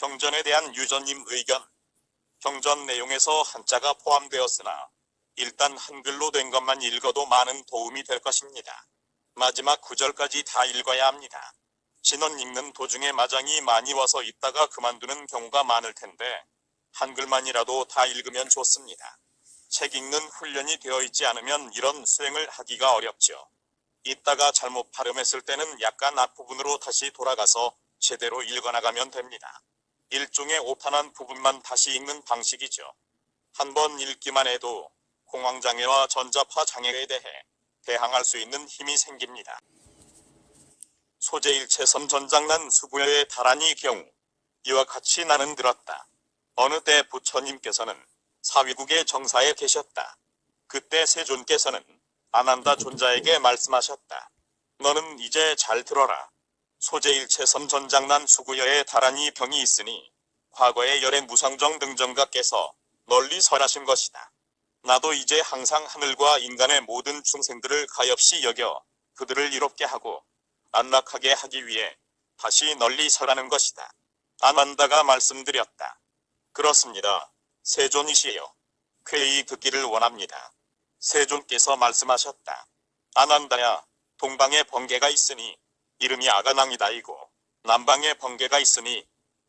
경전에 대한 유전님 의견. 경전 내용에서 한자가 포함되었으나 일단 한글로 된 것만 읽어도 많은 도움이 될 것입니다. 마지막 구절까지 다 읽어야 합니다. 진원 읽는 도중에 마장이 많이 와서 있다가 그만두는 경우가 많을 텐데 한글만이라도 다 읽으면 좋습니다. 책 읽는 훈련이 되어 있지 않으면 이런 수행을 하기가 어렵죠. 이따가 잘못 발음했을 때는 약간 앞부분으로 다시 돌아가서 제대로 읽어나가면 됩니다. 일종의 오판한 부분만 다시 읽는 방식이죠. 한 번 읽기만 해도 공황장애와 전자파 장애에 대해 대항할 수 있는 힘이 생깁니다. 소재 일체섬 전장난 수부여의 다란이 경우 이와 같이 나는 들었다. 어느 때 부처님께서는 사위국의 정사에 계셨다. 그때 세존께서는 아난다 존자에게 말씀하셨다. 너는 이제 잘 들어라. 소재일체섬 전장난 수구여의 다란이 병이 있으니 과거의 열의 무상정 등정가께서 널리 설하신 것이다. 나도 이제 항상 하늘과 인간의 모든 중생들을 가엾이 여겨 그들을 이롭게 하고 안락하게 하기 위해 다시 널리 설하는 것이다. 아만다가 말씀드렸다. 그렇습니다. 세존이시여. 쾌히 듣기를 원합니다. 세존께서 말씀하셨다. 아난다야, 동방에 번개가 있으니 이름이 아가낭이다이고 남방에 번개가 있으니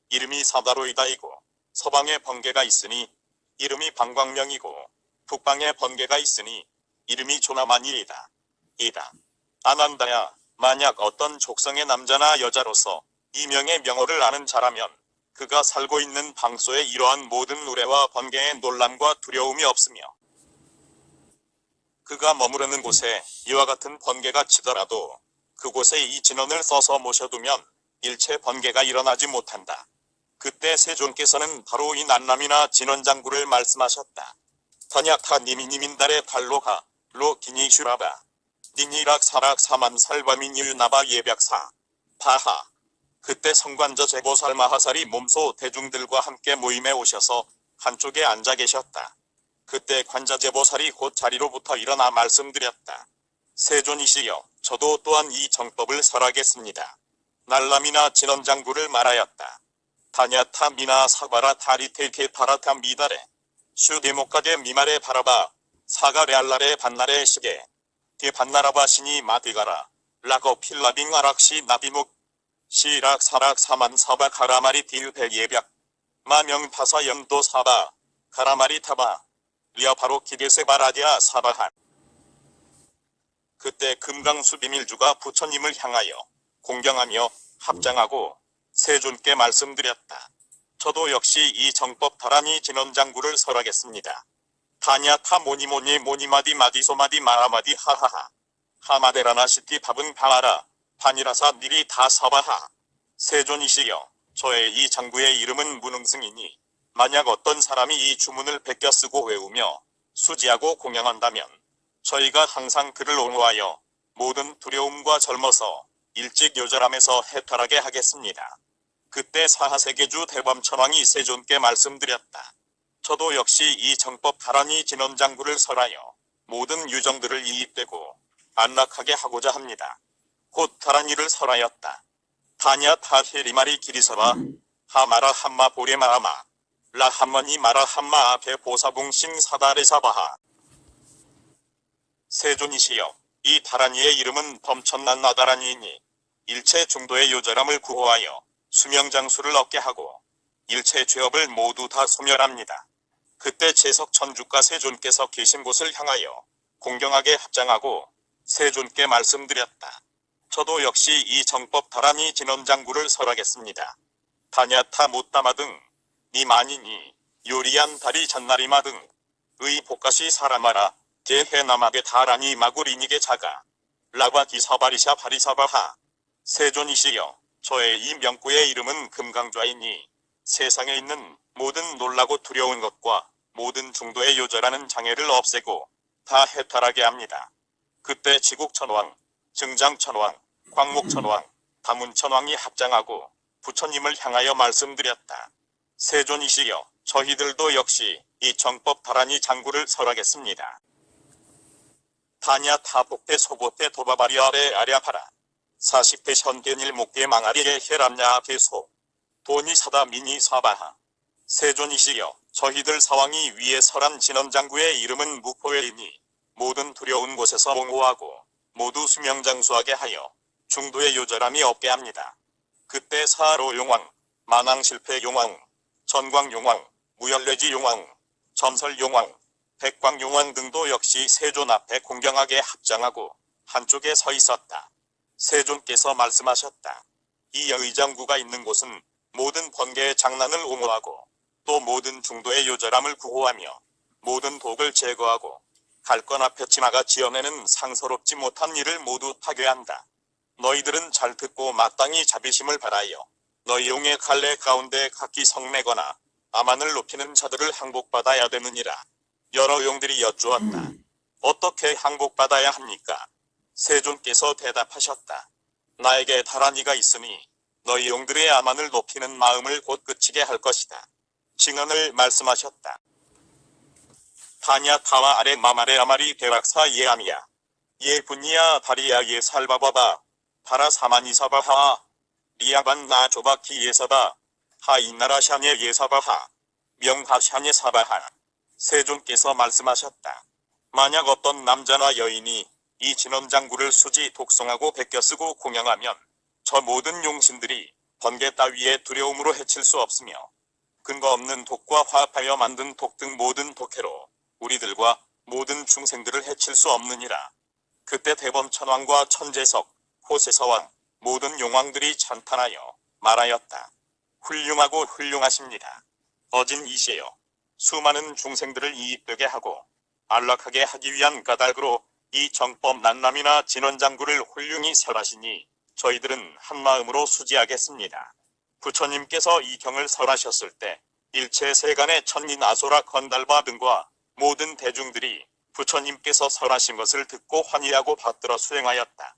이름이 사다로이다이고 서방에 번개가 있으니 이름이 방광명이고 북방에 번개가 있으니 이름이 조나만이이다. 이다. 아난다야, 만약 어떤 족성의 남자나 여자로서 이명의 명호를 아는 자라면 그가 살고 있는 방소에 이러한 모든 우레와 번개의 놀람과 두려움이 없으며 그가 머무르는 곳에 이와 같은 번개가 치더라도 그곳에 이 진원을 써서 모셔두면 일체 번개가 일어나지 못한다. 그때 세존께서는 바로 이 난남이나 진원장구를 말씀하셨다. 선약타 니미니민달의 발로가 로 기니슈라바 니니락 사락 사만 살바민유 나바 예백사 파하 그때 성관저 제보살 마하살이 몸소 대중들과 함께 모임에 오셔서 한쪽에 앉아 계셨다. 그때 관자 제보살이 곧 자리로부터 일어나 말씀드렸다. 세존이시여 저도 또한 이 정법을 설하겠습니다. 날람이나 진원장구를 말하였다. 다냐타 미나 사바라 타리테케 파라타 미다레 슈데모카데 미마레 바라바 사가레알라레 반나레 시게 디 반나라바 시니 마디가라 라고 필라빙 아락시 나비묵 시락 사락 사만 사바 가라마리 딜베 예벽 마명 파사 영도 사바 가라마리 타바 리아 바로 기게세 바라디아 사바한 그때 금강수 비밀주가 부처님을 향하여 공경하며 합장하고 세존께 말씀드렸다. 저도 역시 이 정법 다라니 진원장구를 설하겠습니다. 타냐 타 모니 모니 모니 마디 마디 소마디 마라마디 하하하 하마데라나 시티 밥은 방하라 판이라사 미리 다 사바하 세존이시여 저의 이 장구의 이름은 무능승이니 만약 어떤 사람이 이 주문을 베껴 쓰고 외우며 수지하고 공양한다면 저희가 항상 그를 옹호하여 모든 두려움과 젊어서 일찍 요절함에서 해탈하게 하겠습니다. 그때 사하세계주 대범천왕이 세존께 말씀드렸다. 저도 역시 이 정법 다란이 진원장구를 설하여 모든 유정들을 이입되고 안락하게 하고자 합니다. 곧 다란이를 설하였다. 타냐 타헤리마리 기리서바 하마라 함마 보레마아마 라함마니 마라 함마 앞에 보사붕신 사다레사바하 세존이시여 이 다란이의 이름은 범천난 나다란이이니 일체 중도의 요절함을 구호하여 수명장수를 얻게 하고 일체 죄업을 모두 다 소멸합니다. 그때 재석 천주가 세존께서 계신 곳을 향하여 공경하게 합장하고 세존께 말씀드렸다. 저도 역시 이 정법 다란이 진원장구를 설하겠습니다. 다냐타 못다마 등 니마니니 요리한 다리 잔나리마 등 의 복가시 사라마라 대해남하게 다라니 마구리니게 자가 라과 기사 바리샤 바리사바하 세존이시여 저의 이 명구의 이름은 금강좌이니 세상에 있는 모든 놀라고 두려운 것과 모든 중도의 요절하는 장애를 없애고 다 해탈하게 합니다. 그때 지국천왕, 증장천왕, 광목천왕, 다문천왕이 합장하고 부처님을 향하여 말씀드렸다. 세존이시여 저희들도 역시 이 정법 다란이 장구를 설하겠습니다. 타냐 타복대 소보대 도바바리 아래 아랴파라 40대 현견일 목대 망아리의 혈압냐 개소 돈이 사다 미니 사바하. 세존이시여 저희들 사왕이 위에 설한 진원장구의 이름은 무포회이니 모든 두려운 곳에서 옹호하고 모두 수명장수하게 하여 중도의 요절함이 없게 합니다. 그때 사로 용왕, 만왕실패 용왕, 전광 용왕, 무열례지 용왕, 점설 용왕, 백광 용왕 등도 역시 세존 앞에 공경하게 합장하고 한쪽에 서 있었다. 세존께서 말씀하셨다. 이 의장구가 있는 곳은 모든 번개의 장난을 옹호하고 또 모든 중도의 요절함을 구호하며 모든 독을 제거하고 갈건 앞에 치마가 지어내는 상서롭지 못한 일을 모두 타개한다. 너희들은 잘 듣고 마땅히 자비심을 바라여 너희 용의 갈래 가운데 각기 성내거나 아만을 높이는 자들을 항복받아야 되느니라. 여러 용들이 여쭈었다. 어떻게 항복받아야 합니까? 세존께서 대답하셨다. 나에게 다란이가 있으니 너희 용들의 아만을 높이는 마음을 곧 그치게 할 것이다. 증언을 말씀하셨다. 타냐 타와 아래 마마레 아마리 대락사 예암이야. 예 분이야 다리야 예 살바바바. 파라 사마니사바하. 리아반 나 조바키 예사바. 하이나라 샤네 예사바하. 명하 샤네 사바하. 세존께서 말씀하셨다. 만약 어떤 남자나 여인이 이 진원장구를 수지 독성하고 베껴 쓰고 공양하면 저 모든 용신들이 번개 따위의 두려움으로 해칠 수 없으며 근거 없는 독과 화합하여 만든 독 등 모든 독해로 우리들과 모든 중생들을 해칠 수 없느니라. 그때 대범천왕과 천재석, 호세서왕, 모든 용왕들이 찬탄하여 말하였다. 훌륭하고 훌륭하십니다. 어진 이시여, 수많은 중생들을 이익되게 하고 안락하게 하기 위한 까닭으로 이 정법 난남이나 진원장구를 훌륭히 설하시니 저희들은 한마음으로 수지하겠습니다. 부처님께서 이 경을 설하셨을 때 일체 세간의 천인 아소라 건달바 등과 모든 대중들이 부처님께서 설하신 것을 듣고 환희하고 받들어 수행하였다.